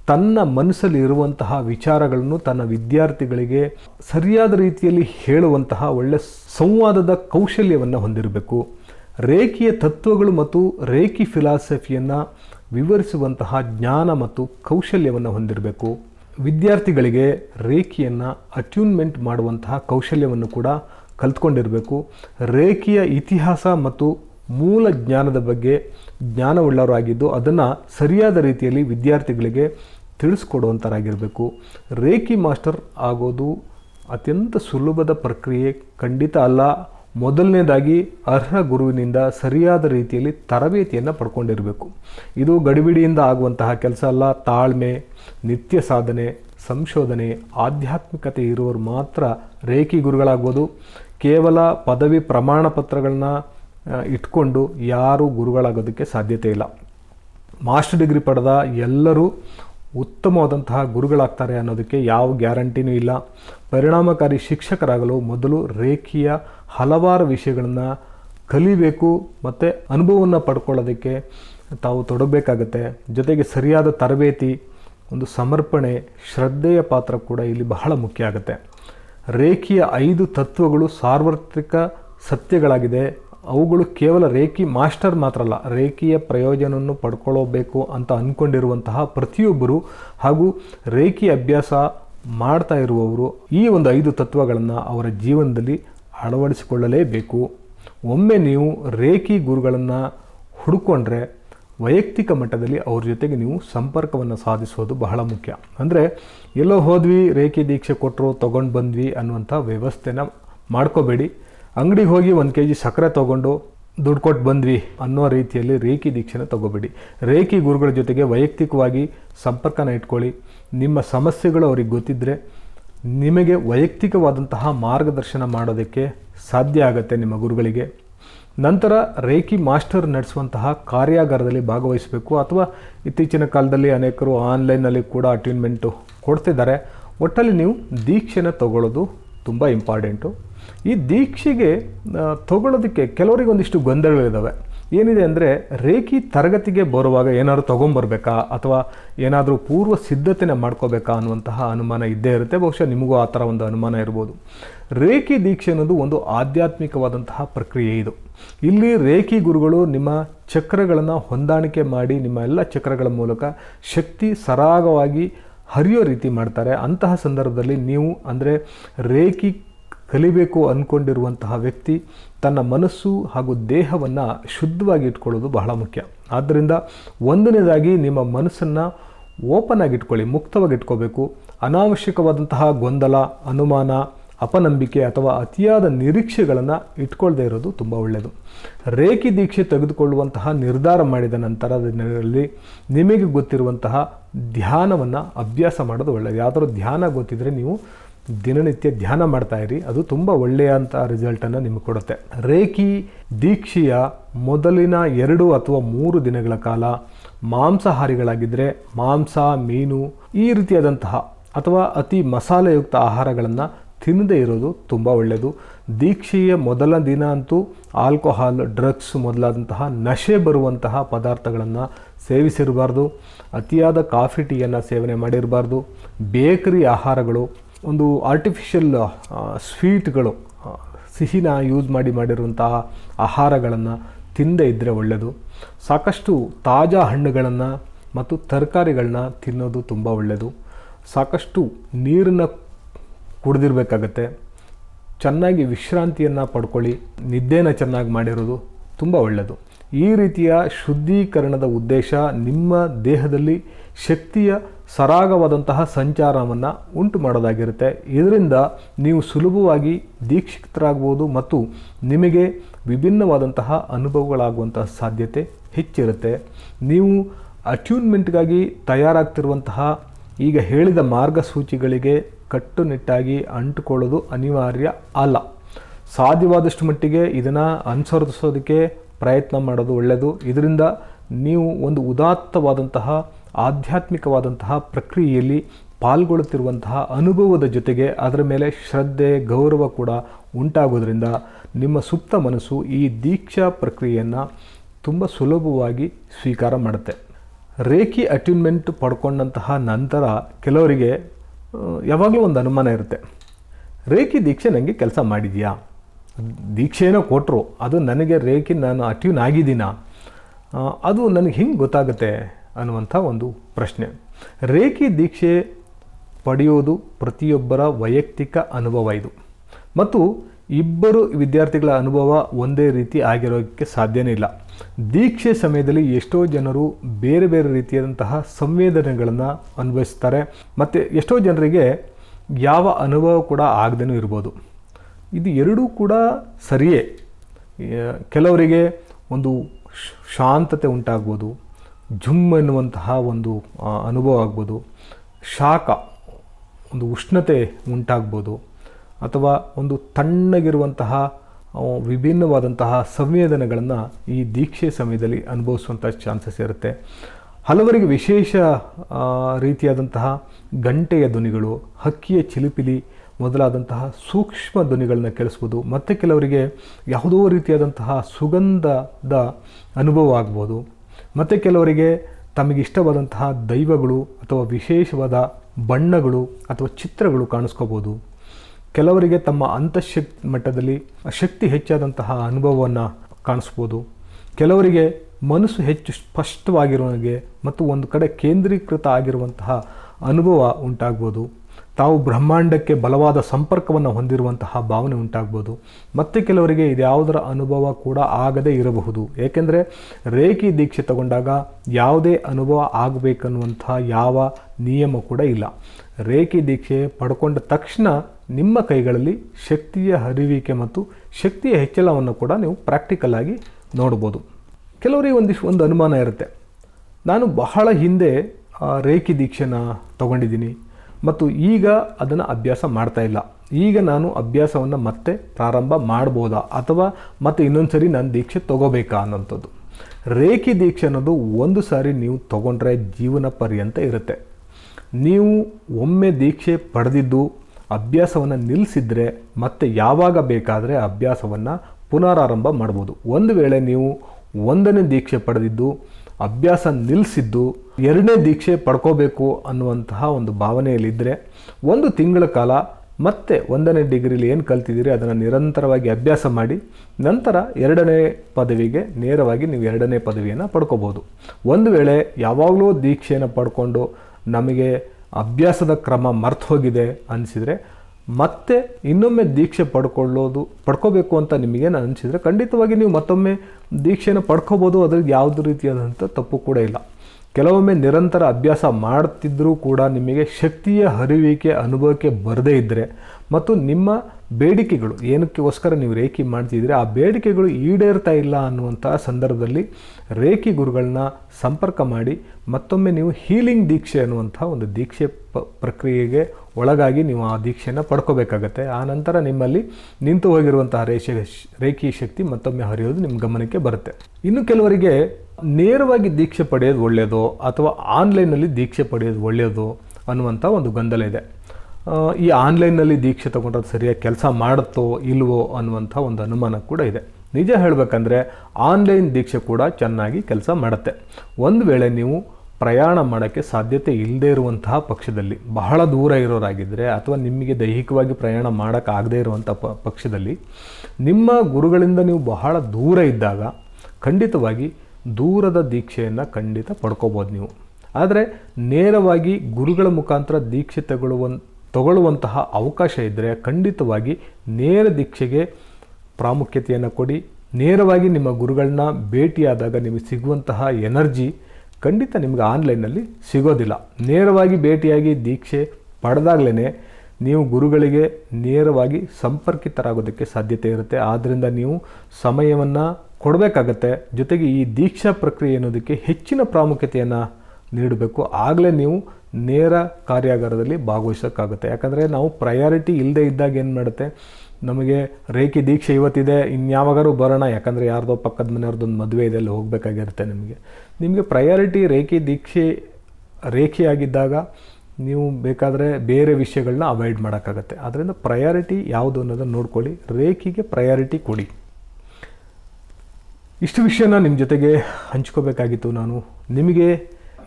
ತನ್ನ ಮನಸ್ಸಲ್ಲಿ ಇರುವಂತಹ ವಿಚಾರಗಳನ್ನು ತನ್ನ ವಿದ್ಯಾರ್ಥಿಗಳಿಗೆ ಸರಿಯಾದ ರೀತಿಯಲ್ಲಿ ಹೇಳುವಂತಹ ಒಳ್ಳೆ ಸಂವಾದದ ಕೌಶಲ್ಯವನ್ನು ಹೊಂದಿರಬೇಕು. ರೇಖಿಯ ತತ್ವಗಳು ಮತ್ತು ರೇಖಿ ಫಿಲಾಸಫಿಯನ್ನು ವಿವರಿಸುವಂತಹ ಜ್ಞಾನ ಮತ್ತು ಕೌಶಲ್ಯವನ್ನು ಹೊಂದಿರಬೇಕು. ವಿದ್ಯಾರ್ಥಿಗಳಿಗೆ ರೇಖಿಯನ್ನು ಅಟ್ಯೂನ್ಮೆಂಟ್ ಮಾಡುವಂತಹ ಕೌಶಲ್ಯವನ್ನು ಕೂಡ ಕಲ್ತ್ಕೊಂಡಿರಬೇಕು. ರೇಖಿಯ ಇತಿಹಾಸ ಮತ್ತು ಮೂಲ ಜ್ಞಾನದ ಬಗ್ಗೆ ಜ್ಞಾನವುಳ್ಳವರಾಗಿದ್ದು ಅದನ್ನು ಸರಿಯಾದ ರೀತಿಯಲ್ಲಿ ವಿದ್ಯಾರ್ಥಿಗಳಿಗೆ ತಿಳಿಸ್ಕೊಡುವಂಥರಾಗಿರಬೇಕು ರೇಖಿ ಮಾಸ್ಟರ್ ಆಗೋದು ಅತ್ಯಂತ ಸುಲಭದ ಪ್ರಕ್ರಿಯೆ, ಖಂಡಿತ ಅಲ್ಲ. ಮೊದಲನೇದಾಗಿ ಅರ್ಹ ಗುರುವಿನಿಂದ ಸರಿಯಾದ ರೀತಿಯಲ್ಲಿ ತರಬೇತಿಯನ್ನು ಪಡ್ಕೊಂಡಿರಬೇಕು. ಇದು ಗಡಿಬಿಡಿಯಿಂದ ಆಗುವಂತಹ ಕೆಲಸ ಅಲ್ಲ. ತಾಳ್ಮೆ, ನಿತ್ಯ ಸಾಧನೆ, ಸಂಶೋಧನೆ, ಆಧ್ಯಾತ್ಮಿಕತೆ ಇರುವವರು ಮಾತ್ರ ರೇಖಿ ಗುರುಗಳಾಗ್ಬೋದು. ಕೇವಲ ಪದವಿ ಪ್ರಮಾಣ ಪತ್ರಗಳನ್ನ ಇಟ್ಕೊಂಡು ಯಾರೂ ಗುರುಗಳಾಗೋದಕ್ಕೆ ಸಾಧ್ಯತೆ ಇಲ್ಲ. ಮಾಸ್ಟರ್ ಡಿಗ್ರಿ ಪಡೆದ ಎಲ್ಲರೂ ಉತ್ತಮವಾದಂತಹ ಗುರುಗಳಾಗ್ತಾರೆ ಅನ್ನೋದಕ್ಕೆ ಯಾವ ಗ್ಯಾರಂಟಿನೂ ಇಲ್ಲ. ಪರಿಣಾಮಕಾರಿ ಶಿಕ್ಷಕರಾಗಲು ಮೊದಲು ರೇಖೀಯ ಹಲವಾರು ವಿಷಯಗಳನ್ನು ಕಲಿಬೇಕು ಮತ್ತು ಅನುಭವವನ್ನು ಪಡ್ಕೊಳ್ಳೋದಕ್ಕೆ ತಾವು ತೊಡಗಬೇಕಾಗತ್ತೆ. ಜೊತೆಗೆ ಸರಿಯಾದ ತರಬೇತಿ, ಒಂದು ಸಮರ್ಪಣೆ, ಶ್ರದ್ಧೆಯ ಪಾತ್ರ ಕೂಡ ಇಲ್ಲಿ ಬಹಳ ಮುಖ್ಯ ಆಗುತ್ತೆ. ರೇಖೀಯ ಐದು ತತ್ವಗಳು ಸಾರ್ವತ್ರಿಕ ಸತ್ಯಗಳಾಗಿದೆ. ಅವುಗಳು ಕೇವಲ ರೇಖಿ ಮಾಸ್ಟರ್ ಮಾತ್ರ ಅಲ್ಲ, ರೇಖಿಯ ಪ್ರಯೋಜನವನ್ನು ಪಡ್ಕೊಳ್ಳಬೇಕು ಅಂತ ಅಂದ್ಕೊಂಡಿರುವಂತಹ ಪ್ರತಿಯೊಬ್ಬರು ಹಾಗೂ ರೇಖಿ ಅಭ್ಯಾಸ ಮಾಡ್ತಾ ಇರುವವರು ಈ ಒಂದು ಐದು ತತ್ವಗಳನ್ನು ಅವರ ಜೀವನದಲ್ಲಿ ಅಳವಡಿಸಿಕೊಳ್ಳಲೇಬೇಕು. ಒಮ್ಮೆ ನೀವು ರೇಖಿ ಗುರುಗಳನ್ನು ಹುಡುಕೊಂಡ್ರೆ ವೈಯಕ್ತಿಕ ಮಟ್ಟದಲ್ಲಿ ಅವ್ರ ಜೊತೆಗೆ ನೀವು ಸಂಪರ್ಕವನ್ನು ಸಾಧಿಸೋದು ಬಹಳ ಮುಖ್ಯ. ಅಂದರೆ ಎಲ್ಲೋ ಹೋದ್ವಿ, ರೇಖೆ ದೀಕ್ಷೆ ಕೊಟ್ಟರು ತೊಗೊಂಡು ಬಂದ್ವಿ ಅನ್ನುವಂಥ ವ್ಯವಸ್ಥೆನ ಮಾಡ್ಕೋಬೇಡಿ. ಅಂಗಡಿಗೆ ಹೋಗಿ ಒಂದು ಕೆ ಜಿ ಸಕ್ಕರೆ ತೊಗೊಂಡು ದುಡ್ಡು ಕೊಟ್ಟು ಬಂದ್ವಿ ಅನ್ನೋ ರೀತಿಯಲ್ಲಿ ರೇಖಿ ದೀಕ್ಷೆನ ತಗೋಬೇಡಿ. ರೇಖಿ ಗುರುಗಳ ಜೊತೆಗೆ ವೈಯಕ್ತಿಕವಾಗಿ ಸಂಪರ್ಕನ ಇಟ್ಕೊಳ್ಳಿ. ನಿಮ್ಮ ಸಮಸ್ಯೆಗಳು ಅವ್ರಿಗೆ ಗೊತ್ತಿದ್ದರೆ ನಿಮಗೆ ವೈಯಕ್ತಿಕವಾದಂತಹ ಮಾರ್ಗದರ್ಶನ ಮಾಡೋದಕ್ಕೆ ಸಾಧ್ಯ ಆಗುತ್ತೆ ನಿಮ್ಮ ಗುರುಗಳಿಗೆ. ನಂತರ ರೇಖಿ ಮಾಸ್ಟರ್ ನಡೆಸುವಂತಹ ಕಾರ್ಯಾಗಾರದಲ್ಲಿ ಭಾಗವಹಿಸಬೇಕು ಅಥವಾ ಇತ್ತೀಚಿನ ಕಾಲದಲ್ಲಿ ಅನೇಕರು ಆನ್ಲೈನಲ್ಲಿ ಕೂಡ ಅಟೈನ್ಮೆಂಟು ಕೊಡ್ತಿದ್ದಾರೆ. ಒಟ್ಟಲ್ಲಿ ನೀವು ದೀಕ್ಷೆನ ತಗೊಳ್ಳೋದು ತುಂಬ ಇಂಪಾರ್ಟೆಂಟು. ಈ ದೀಕ್ಷೆಗೆ ತಗೊಳ್ಳೋದಕ್ಕೆ ಕೆಲವರಿಗೆ ಒಂದಿಷ್ಟು ಗೊಂದಲಗಳಿದ್ದಾವೆ ಏನಿದೆ ಅಂದರೆ, ರೇಖಿ ತರಗತಿಗೆ ಬರುವಾಗ ಏನಾದರೂ ತೊಗೊಂಬರ್ಬೇಕಾ? ಅಥವಾ ಏನಾದರೂ ಪೂರ್ವ ಸಿದ್ಧತೆನ ಮಾಡ್ಕೋಬೇಕಾ ಅನ್ನುವಂತಹ ಅನುಮಾನ ಇದ್ದೇ ಇರುತ್ತೆ. ಬಹುಶಃ ನಿಮಗೂ ಆ ಥರ ಒಂದು ಅನುಮಾನ ಇರ್ಬೋದು. ರೇಖಿ ದೀಕ್ಷೆ ಅನ್ನೋದು ಒಂದು ಆಧ್ಯಾತ್ಮಿಕವಾದಂತಹ ಪ್ರಕ್ರಿಯೆ ಇದು. ಇಲ್ಲಿ ರೇಖಿ ಗುರುಗಳು ನಿಮ್ಮ ಚಕ್ರಗಳನ್ನು ಹೊಂದಾಣಿಕೆ ಮಾಡಿ, ನಿಮ್ಮ ಎಲ್ಲ ಚಕ್ರಗಳ ಮೂಲಕ ಶಕ್ತಿ ಸರಾಗವಾಗಿ ಹರಿಯೋ ರೀತಿ ಮಾಡ್ತಾರೆ. ಅಂತಹ ಸಂದರ್ಭದಲ್ಲಿ ನೀವು ಅಂದರೆ ರೇಖಿ ಕಲಿಬೇಕು ಅಂದ್ಕೊಂಡಿರುವಂತಹ ವ್ಯಕ್ತಿ ತನ್ನ ಮನಸ್ಸು ಹಾಗೂ ದೇಹವನ್ನು ಶುದ್ಧವಾಗಿ ಇಟ್ಕೊಳ್ಳೋದು ಬಹಳ ಮುಖ್ಯ. ಆದ್ದರಿಂದ ಒಂದನೇದಾಗಿ ನಿಮ್ಮ ಮನಸ್ಸನ್ನು ಓಪನ್ ಆಗಿ ಇಟ್ಕೊಳ್ಳಿ, ಮುಕ್ತವಾಗಿ ಇಟ್ಕೋಬೇಕು. ಅನಾವಶ್ಯಕವಾದಂತಹ ಗೊಂದಲ, ಅನುಮಾನ, ಅಪನಂಬಿಕೆ ಅಥವಾ ಅತಿಯಾದ ನಿರೀಕ್ಷೆಗಳನ್ನು ಇಟ್ಕೊಳ್ಳದೇ ಇರೋದು ತುಂಬ ಒಳ್ಳೆಯದು ರೇಖಿ ದೀಕ್ಷೆ ತೆಗೆದುಕೊಳ್ಳುವಂತಹ ನಿರ್ಧಾರ ಮಾಡಿದ ನಂತರದಲ್ಲಿ ನಿಮಗೆ ಗೊತ್ತಿರುವಂತಹ ಧ್ಯಾನವನ್ನು ಅಭ್ಯಾಸ ಮಾಡೋದು ಒಳ್ಳೆಯದು ಯಾವುದಾದ್ರೂ ಧ್ಯಾನ ಗೊತ್ತಿದ್ದರೆ ನೀವು ದಿನನಿತ್ಯ ಧ್ಯಾನ ಮಾಡ್ತಾ ಇರಿ. ಅದು ತುಂಬ ಒಳ್ಳೆಯ ಅಂತ ರಿಸಲ್ಟನ್ನು ನಿಮಗೆ ಕೊಡುತ್ತೆ. ರೇಖಿ ದೀಕ್ಷೆಯ ಮೊದಲಿನ ಎರಡು ಅಥವಾ ಮೂರು ದಿನಗಳ ಕಾಲ ಮಾಂಸಾಹಾರಿಗಳಾಗಿದ್ದರೆ ಮಾಂಸ, ಮೀನು ಈ ರೀತಿಯಾದಂತಹ ಅಥವಾ ಅತಿ ಮಸಾಲೆಯುಕ್ತ ಆಹಾರಗಳನ್ನು ತಿನ್ನದೇ ಇರೋದು ತುಂಬ ಒಳ್ಳೆಯದು. ದೀಕ್ಷೆಯ ಮೊದಲ ದಿನ ಅಂತೂ ಆಲ್ಕೋಹಾಲ್, ಡ್ರಗ್ಸ್ ಮೊದಲಾದಂತಹ ನಶೆ ಬರುವಂತಹ ಪದಾರ್ಥಗಳನ್ನು ಸೇವಿಸಿರಬಾರ್ದು. ಅತಿಯಾದ ಕಾಫಿ ಟೀಯನ್ನು ಸೇವನೆ ಮಾಡಿರಬಾರ್ದು. ಬೇಕರಿ ಆಹಾರಗಳು ಒಂದು ಆರ್ಟಿಫಿಷಿಯಲ್ ಸ್ವೀಟ್ಗಳು ಸಿಹಿನ ಯೂಸ್ ಮಾಡಿ ಮಾಡಿರುವಂತಹ ಆಹಾರಗಳನ್ನು ತಿಂದೇ ಇದ್ದರೆ ಒಳ್ಳೆಯದು ಸಾಕಷ್ಟು ತಾಜಾ ಹಣ್ಣುಗಳನ್ನು ಮತ್ತು ತರಕಾರಿಗಳನ್ನ ತಿನ್ನೋದು ತುಂಬ ಒಳ್ಳೆಯದು ಸಾಕಷ್ಟು ನೀರನ್ನು ಕುಡಿದಿರಬೇಕಾಗತ್ತೆ. ಚೆನ್ನಾಗಿ ವಿಶ್ರಾಂತಿಯನ್ನು ಪಡ್ಕೊಳ್ಳಿ. ನಿದ್ದೆನ ಚೆನ್ನಾಗಿ ಮಾಡಿರೋದು ತುಂಬ ಒಳ್ಳೆಯದು ಈ ರೀತಿಯ ಶುದ್ಧೀಕರಣದ ಉದ್ದೇಶ ನಿಮ್ಮ ದೇಹದಲ್ಲಿ ಶಕ್ತಿಯ ಸರಾಗವಾದಂತಹ ಸಂಚಾರವನ್ನು ಉಂಟು ಮಾಡೋದಾಗಿರುತ್ತೆ. ಇದರಿಂದ ನೀವು ಸುಲಭವಾಗಿ ದೀಕ್ಷಿತರಾಗ್ಬೋದು ಮತ್ತು ನಿಮಗೆ ವಿಭಿನ್ನವಾದಂತಹ ಅನುಭವಗಳಾಗುವಂತಹ ಸಾಧ್ಯತೆ ಹೆಚ್ಚಿರುತ್ತೆ. ನೀವು ಅಟ್ಯೂನ್ಮೆಂಟ್ಗಾಗಿ ತಯಾರಾಗ್ತಿರುವಂತಹ ಈಗ ಹೇಳಿದ ಮಾರ್ಗಸೂಚಿಗಳಿಗೆ ಕಟ್ಟುನಿಟ್ಟಾಗಿ ಅಂಟುಕೊಳ್ಳೋದು ಅನಿವಾರ್ಯ ಅಲ್ಲ. ಸಾಧ್ಯವಾದಷ್ಟು ಮಟ್ಟಿಗೆ ಇದನ್ನು ಅನುಸರಿಸೋದಕ್ಕೆ ಪ್ರಯತ್ನ ಮಾಡೋದು ಒಳ್ಳೆಯದು ಇದರಿಂದ ನೀವು ಒಂದು ಉದಾತ್ತವಾದಂತಹ, ಆಧ್ಯಾತ್ಮಿಕವಾದಂತಹ ಪ್ರಕ್ರಿಯೆಯಲ್ಲಿ ಪಾಲ್ಗೊಳ್ಳುತ್ತಿರುವಂತಹ ಅನುಭವದ ಜೊತೆಗೆ ಅದರ ಮೇಲೆ ಶ್ರದ್ಧೆ, ಗೌರವ ಕೂಡ ಉಂಟಾಗೋದ್ರಿಂದ ನಿಮ್ಮ ಸುಪ್ತ ಮನಸ್ಸು ಈ ದೀಕ್ಷಾ ಪ್ರಕ್ರಿಯೆಯನ್ನು ತುಂಬ ಸುಲಭವಾಗಿ ಸ್ವೀಕಾರ ಮಾಡುತ್ತೆ. ರೇಖಿ ಅಟ್ಯೂನ್ಮೆಂಟ್ ಪಡ್ಕೊಂಡಂತಹ ನಂತರ ಕೆಲವರಿಗೆ ಯಾವಾಗಲೂ ಒಂದು ಅನುಮಾನ ಇರುತ್ತೆ. ರೇಖಿ ದೀಕ್ಷೆ ನನಗೆ ಕೆಲಸ ಮಾಡಿದೆಯಾ? ದೀಕ್ಷೆನೋ ಕೊಟ್ಟರು ಅದು ನನಗೆ ರೇಖಿ ನಾನು ಅಟ್ಯೂನ್ ಆಗಿದ್ದೀನಾ? ಅದು ನನಗೆ ಹಿಂಗೆ ಗೊತ್ತಾಗುತ್ತೆ ಅನ್ನುವಂಥ ಒಂದು ಪ್ರಶ್ನೆ. ರೇಖಿ ದೀಕ್ಷೆ ಪಡೆಯೋದು ಪ್ರತಿಯೊಬ್ಬರ ವೈಯಕ್ತಿಕ ಅನುಭವ ಇದು. ಮತ್ತು ಇಬ್ಬರು ವಿದ್ಯಾರ್ಥಿಗಳ ಅನುಭವ ಒಂದೇ ರೀತಿ ಆಗಿರೋಕ್ಕೆ ಸಾಧ್ಯನೇ ಇಲ್ಲ. ದೀಕ್ಷೆ ಸಮಯದಲ್ಲಿ ಎಷ್ಟೋ ಜನರು ಬೇರೆ ಬೇರೆ ರೀತಿಯಾದಂತಹ ಸಂವೇದನೆಗಳನ್ನು ಅನುಭವಿಸ್ತಾರೆ. ಮತ್ತು ಎಷ್ಟೋ ಜನರಿಗೆ ಯಾವ ಅನುಭವ ಕೂಡ ಆಗದೇನೂ ಇರ್ಬೋದು. ಇದು ಎರಡೂ ಕೂಡ ಸರಿಯೇ. ಕೆಲವರಿಗೆ ಒಂದು ಶಾಂತತೆ ಉಂಟಾಗ್ಬೋದು, ಝುಮ್ ಎನ್ನುವಂತಹ ಒಂದು ಅನುಭವ ಆಗ್ಬೋದು, ಶಾಖ, ಒಂದು ಉಷ್ಣತೆ ಉಂಟಾಗ್ಬೋದು, ಅಥವಾ ಒಂದು ತಣ್ಣಗಿರುವಂತಹ ವಿಭಿನ್ನವಾದಂತಹ ಸಂವೇದನೆಗಳನ್ನು ಈ ದೀಕ್ಷೆ ಸಮಯದಲ್ಲಿ ಅನುಭವಿಸುವಂಥ ಚಾನ್ಸಸ್ ಇರುತ್ತೆ. ಹಲವರಿಗೆ ವಿಶೇಷ ರೀತಿಯಾದಂತಹ ಗಂಟೆಯ ಧ್ವನಿಗಳು, ಹಕ್ಕಿಯ ಚಿಲಿಪಿಲಿ ಮೊದಲಾದಂತಹ ಸೂಕ್ಷ್ಮ ಧ್ವನಿಗಳನ್ನ ಕೇಳಿಸ್ಬೋದು. ಮತ್ತು ಕೆಲವರಿಗೆ ಯಾವುದೋ ರೀತಿಯಾದಂತಹ ಸುಗಂಧದ ಅನುಭವ ಆಗ್ಬೋದು. ಮತ್ತು ಕೆಲವರಿಗೆ ತಮಗಿಷ್ಟವಾದಂತಹ ದೈವಗಳು ಅಥವಾ ವಿಶೇಷವಾದ ಬಣ್ಣಗಳು ಅಥವಾ ಚಿತ್ರಗಳು ಕಾಣಿಸ್ಕೋಬೋದು. ಕೆಲವರಿಗೆ ತಮ್ಮ ಅಂತಃಶಕ್ತಿ ಮಟ್ಟದಲ್ಲಿ ಶಕ್ತಿ ಹೆಚ್ಚಾದಂತಹ ಅನುಭವವನ್ನು ಕಾಣಿಸ್ಬೋದು. ಕೆಲವರಿಗೆ ಮನಸ್ಸು ಹೆಚ್ಚು ಸ್ಪಷ್ಟವಾಗಿರೋನಿಗೆ ಮತ್ತು ಒಂದು ಕಡೆ ಕೇಂದ್ರೀಕೃತ ಆಗಿರುವಂತಹ ಅನುಭವ ಉಂಟಾಗ್ಬೋದು. ತಾವು ಬ್ರಹ್ಮಾಂಡಕ್ಕೆ ಬಲವಾದ ಸಂಪರ್ಕವನ್ನು ಹೊಂದಿರುವಂತಹ ಭಾವನೆ ಉಂಟಾಗ್ಬೋದು. ಮತ್ತು ಕೆಲವರಿಗೆ ಇದ್ಯಾವುದರ ಅನುಭವ ಕೂಡ ಆಗದೇ ಇರಬಹುದು. ಏಕೆಂದರೆ ರೇಖಿ ದೀಕ್ಷೆ ತಗೊಂಡಾಗ ಯಾವುದೇ ಅನುಭವ ಆಗಬೇಕನ್ನುವಂತಹ ಯಾವ ನಿಯಮ ಕೂಡ ಇಲ್ಲ. ರೇಖಿ ದೀಕ್ಷೆ ಪಡ್ಕೊಂಡ ತಕ್ಷಣ ನಿಮ್ಮ ಕೈಗಳಲ್ಲಿ ಶಕ್ತಿಯ ಹರಿವಿಕೆ ಮತ್ತು ಶಕ್ತಿಯ ಹೆಚ್ಚಳವನ್ನು ಕೂಡ ನೀವು ಪ್ರಾಕ್ಟಿಕಲ್ ಆಗಿ ನೋಡ್ಬೋದು. ಕೆಲವರಿಗೆ ಒಂದಿಷ್ಟು ಒಂದು ಅನುಮಾನ ಇರುತ್ತೆ. ನಾನು ಬಹಳ ಹಿಂದೆ ರೇಖಿ ದೀಕ್ಷೆನ ತಗೊಂಡಿದ್ದೀನಿ ಮತ್ತು ಈಗ ಅದನ್ನು ಅಭ್ಯಾಸ ಮಾಡ್ತಾ ಇಲ್ಲ. ಈಗ ನಾನು ಅಭ್ಯಾಸವನ್ನು ಮತ್ತೆ ಪ್ರಾರಂಭ ಮಾಡ್ಬೋದಾ ಅಥವಾ ಮತ್ತೆ ಇನ್ನೊಂದು ಸರಿ ನಾನು ದೀಕ್ಷೆ ತಗೋಬೇಕಾ ಅನ್ನೋಂಥದ್ದು. ರೇಖಿ ದೀಕ್ಷೆ ಅನ್ನೋದು ಒಂದು ಸಾರಿ ನೀವು ತಗೊಂಡ್ರೆ ಜೀವನ ಪರ್ಯಂತ ಇರುತ್ತೆ. ನೀವು ಒಮ್ಮೆ ದೀಕ್ಷೆ ಪಡೆದಿದ್ದು, ಅಭ್ಯಾಸವನ್ನು ನಿಲ್ಲಿಸಿದರೆ ಮತ್ತೆ ಯಾವಾಗ ಬೇಕಾದರೆ ಅಭ್ಯಾಸವನ್ನು ಪುನರಾರಂಭ ಮಾಡ್ಬೋದು. ಒಂದು ವೇಳೆ ನೀವು ಒಂದನೇ ದೀಕ್ಷೆ ಪಡೆದಿದ್ದು, ಅಭ್ಯಾಸ ನಿಲ್ಲಿಸಿದ್ದು ಎರಡನೇ ದೀಕ್ಷೆ ಪಡ್ಕೋಬೇಕು ಅನ್ನುವಂತಹ ಒಂದು ಭಾವನೆಯಲ್ಲಿದ್ದರೆ ಒಂದು ತಿಂಗಳ ಕಾಲ ಮತ್ತೆ ಒಂದನೇ ಡಿಗ್ರಿಲಿ ಏನು ಕಲ್ತಿದ್ದೀರಿ, ಅದನ್ನು ನಿರಂತರವಾಗಿ ಅಭ್ಯಾಸ ಮಾಡಿ, ನಂತರ ಎರಡನೇ ಪದವಿಗೆ ನೇರವಾಗಿ ನೀವು ಎರಡನೇ ಪದವಿಯನ್ನು ಪಡ್ಕೋಬೋದು. ಒಂದು ವೇಳೆ ಯಾವಾಗಲೂ ದೀಕ್ಷೆಯನ್ನು ಪಡ್ಕೊಂಡು ನಮಗೆ ಅಭ್ಯಾಸದ ಕ್ರಮ ಮರ್ತು ಹೋಗಿದೆ ಅನಿಸಿದರೆ ಮತ್ತೆ ಇನ್ನೊಮ್ಮೆ ದೀಕ್ಷೆ ಪಡ್ಕೊಳ್ಳೋದು, ಪಡ್ಕೋಬೇಕು ಅಂತ ನಿಮಗೇನು ಅನಿಸಿದರೆ ಖಂಡಿತವಾಗಿ ನೀವು ಮತ್ತೊಮ್ಮೆ ದೀಕ್ಷೆನ ಪಡ್ಕೋಬೋದು. ಅದ್ರಲ್ಲಿ ಯಾವುದೇ ರೀತಿಯಾದಂಥ ತಪ್ಪು ಕೂಡ ಇಲ್ಲ. ಕೆಲವೊಮ್ಮೆ ನಿರಂತರ ಅಭ್ಯಾಸ ಮಾಡ್ತಿದ್ದರೂ ಕೂಡ ನಿಮಗೆ ಶಕ್ತಿಯ ಹರಿವಿಕೆ ಅನುಭವಕ್ಕೆ ಬರದೇ ಇದ್ದರೆ ಮತ್ತು ನಿಮ್ಮ ಬೇಡಿಕೆಗಳು, ಏನಕ್ಕೋಸ್ಕರ ನೀವು ರೇಖಿ ಮಾಡ್ತಿದ್ದೀರಿ, ಆ ಬೇಡಿಕೆಗಳು ಈಡೇರ್ತಾ ಇಲ್ಲ ಅನ್ನುವಂತಹ ಸಂದರ್ಭದಲ್ಲಿ ರೇಖಿ ಗುರುಗಳನ್ನ ಸಂಪರ್ಕ ಮಾಡಿ, ಮತ್ತೊಮ್ಮೆ ನೀವು ಹೀಲಿಂಗ್ ದೀಕ್ಷೆ ಅನ್ನುವಂಥ ಒಂದು ದೀಕ್ಷೆ ಪ, ಪ್ರಕ್ರಿಯೆಗೆ ಒಳಗಾಗಿ ನೀವು ಆ ದೀಕ್ಷೆಯನ್ನು ಪಡ್ಕೋಬೇಕಾಗತ್ತೆ. ಆ ನಂತರ ನಿಮ್ಮಲ್ಲಿ ನಿಂತು ಹೋಗಿರುವಂತಹ ರೇಷೆ, ರೇಖಿ ಶಕ್ತಿ ಮತ್ತೊಮ್ಮೆ ಹರಿಯೋದು ನಿಮ್ಮ ಗಮನಕ್ಕೆ ಬರುತ್ತೆ. ಇನ್ನು ಕೆಲವರಿಗೆ ನೇರವಾಗಿ ದೀಕ್ಷೆ ಪಡೆಯೋದು ಒಳ್ಳೆಯದು ಅಥವಾ ಆನ್ಲೈನಲ್ಲಿ ದೀಕ್ಷೆ ಪಡೆಯೋದು ಒಳ್ಳೆಯದು ಅನ್ನುವಂಥ ಒಂದು ಗೊಂದಲ ಇದೆ. ಈ ಆನ್ಲೈನ್ನಲ್ಲಿ ದೀಕ್ಷೆ ತಗೊಂಡ್ರೆ ಸರಿಯಾಗಿ ಕೆಲಸ ಮಾಡುತ್ತೋ ಇಲ್ವೋ ಅನ್ನುವಂಥ ಒಂದು ಅನುಮಾನ ಕೂಡ ಇದೆ. ನಿಜ ಹೇಳಬೇಕಂದ್ರೆ ಆನ್ಲೈನ್ ದೀಕ್ಷೆ ಕೂಡ ಚೆನ್ನಾಗಿ ಕೆಲಸ ಮಾಡುತ್ತೆ. ಒಂದು ವೇಳೆ ನೀವು ಪ್ರಯಾಣ ಮಾಡೋಕ್ಕೆ ಸಾಧ್ಯತೆ ಇಲ್ಲದೇ ಇರುವಂತಹ ಪಕ್ಷದಲ್ಲಿ, ಬಹಳ ದೂರ ಇರೋರಾಗಿದ್ದರೆ ಅಥವಾ ನಿಮಗೆ ದೈಹಿಕವಾಗಿ ಪ್ರಯಾಣ ಮಾಡೋಕ್ಕಾಗದೇ ಇರುವಂಥ ಪ, ಪಕ್ಷದಲ್ಲಿ ನಿಮ್ಮ ಗುರುಗಳಿಂದ ನೀವು ಬಹಳ ದೂರ ಇದ್ದಾಗ ಖಂಡಿತವಾಗಿ ದೂರದ ದೀಕ್ಷೆಯನ್ನು ಖಂಡಿತ ಪಡ್ಕೋಬೋದು ನೀವು. ಆದರೆ ನೇರವಾಗಿ ಗುರುಗಳ ಮುಖಾಂತರ ದೀಕ್ಷೆ ತಗೊಳ್ಳುವ ತಗೊಳ್ಳುವಂತಹ ಅವಕಾಶ ಇದ್ದರೆ ಖಂಡಿತವಾಗಿ ನೇರ ದೀಕ್ಷೆಗೆ ಪ್ರಾಮುಖ್ಯತೆಯನ್ನು ಕೊಡಿ. ನೇರವಾಗಿ ನಿಮ್ಮ ಗುರುಗಳನ್ನ ಭೇಟಿಯಾದಾಗ ನಿಮಗೆ ಸಿಗುವಂತಹ ಎನರ್ಜಿ ಖಂಡಿತ ನಿಮಗೆ ಆನ್ಲೈನಲ್ಲಿ ಸಿಗೋದಿಲ್ಲ. ನೇರವಾಗಿ ಭೇಟಿಯಾಗಿ ದೀಕ್ಷೆ ಪಡೆದಾಗಲೇ ನೀವು ಗುರುಗಳಿಗೆ ನೇರವಾಗಿ ಸಂಪರ್ಕಿತರಾಗೋದಕ್ಕೆ ಸಾಧ್ಯತೆ ಇರುತ್ತೆ. ಆದ್ದರಿಂದ ನೀವು ಸಮಯವನ್ನು ಕೊಡಬೇಕಾಗತ್ತೆ. ಜೊತೆಗೆ ಈ ದೀಕ್ಷಾ ಪ್ರಕ್ರಿಯೆ ಅನ್ನೋದಕ್ಕೆ ಹೆಚ್ಚಿನ ಪ್ರಾಮುಖ್ಯತೆಯನ್ನು ನೀಡಬೇಕು. ಆಗಲೇ ನೀವು ನೇರ ಕಾರ್ಯಾಗಾರದಲ್ಲಿ ಭಾಗವಹಿಸೋಕ್ಕಾಗುತ್ತೆ. ಯಾಕಂದರೆ ನಾವು ಪ್ರಯಾರಿಟಿ ಇಲ್ಲದೆ ಇದ್ದಾಗ ಏನು ಮಾಡುತ್ತೆ? ನಮಗೆ ರೇಖೆ ದೀಕ್ಷೆ ಇವತ್ತಿದೆ, ಇನ್ಯಾವಾಗಾರು ಬರೋಣ. ಯಾಕಂದರೆ ಯಾರ್ದೋ ಪಕ್ಕದ ಮನೆಯವ್ರದ್ದೊಂದು ಮದುವೆ ಇದೆ, ಅಲ್ಲಿ ಹೋಗಬೇಕಾಗಿರುತ್ತೆ ನಿಮಗೆ. ನಿಮಗೆ ಪ್ರಯಾರಿಟಿ ರೇಖೆ ದೀಕ್ಷೆ, ರೇಖೆಯಾಗಿದ್ದಾಗ ನೀವು ಬೇಕಾದರೆ ಬೇರೆ ವಿಷಯಗಳನ್ನ ಅವಾಯ್ಡ್ ಮಾಡೋಕ್ಕಾಗತ್ತೆ. ಆದ್ದರಿಂದ ಪ್ರಯಾರಿಟಿ ಯಾವುದು ಅನ್ನೋದನ್ನು ನೋಡ್ಕೊಳ್ಳಿ. ರೇಖೆಗೆ ಪ್ರಯಾರಿಟಿ ಕೊಡಿ. ಇಷ್ಟು ವಿಷಯನ ನಿಮ್ಮ ಜೊತೆಗೆ ಹಂಚ್ಕೋಬೇಕಾಗಿತ್ತು ನಾನು. ನಿಮಗೆ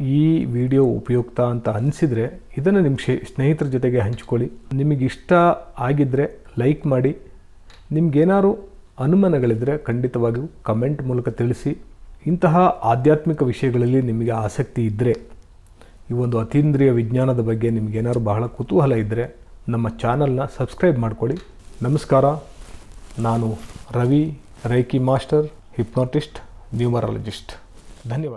ಈ ವಿಡಿಯೋ ಉಪಯುಕ್ತ ಅಂತ ಅನಿಸಿದರೆ ಇದನ್ನು ನಿಮ್ಮ ಶೇ, ಸ್ನೇಹಿತರ ಜೊತೆಗೆ ಹಂಚಿಕೊಳ್ಳಿ. ನಿಮಗೆ ಇಷ್ಟ ಆಗಿದ್ದರೆ ಲೈಕ್ ಮಾಡಿ. ನಿಮಗೇನಾದ್ರು ಅನುಮಾನಗಳಿದ್ದರೆ ಖಂಡಿತವಾಗಿಯೂ ಕಮೆಂಟ್ ಮೂಲಕ ತಿಳಿಸಿ. ಇಂತಹ ಆಧ್ಯಾತ್ಮಿಕ ವಿಷಯಗಳಲ್ಲಿ ನಿಮಗೆ ಆಸಕ್ತಿ ಇದ್ದರೆ ಈ ಒಂದು ಅತೀಂದ್ರಿಯ ವಿಜ್ಞಾನದ ಬಗ್ಗೆ ನಿಮಗೇನಾದ್ರು ಬಹಳ ಕುತೂಹಲ ಇದ್ದರೆ ನಮ್ಮ ಚಾನಲ್ನ ಸಬ್ಸ್ಕ್ರೈಬ್ ಮಾಡಿಕೊಳ್ಳಿ. ನಮಸ್ಕಾರ. ನಾನು Ravi reiki master, hypnotist, numerologist. ಧನ್ಯವಾದ.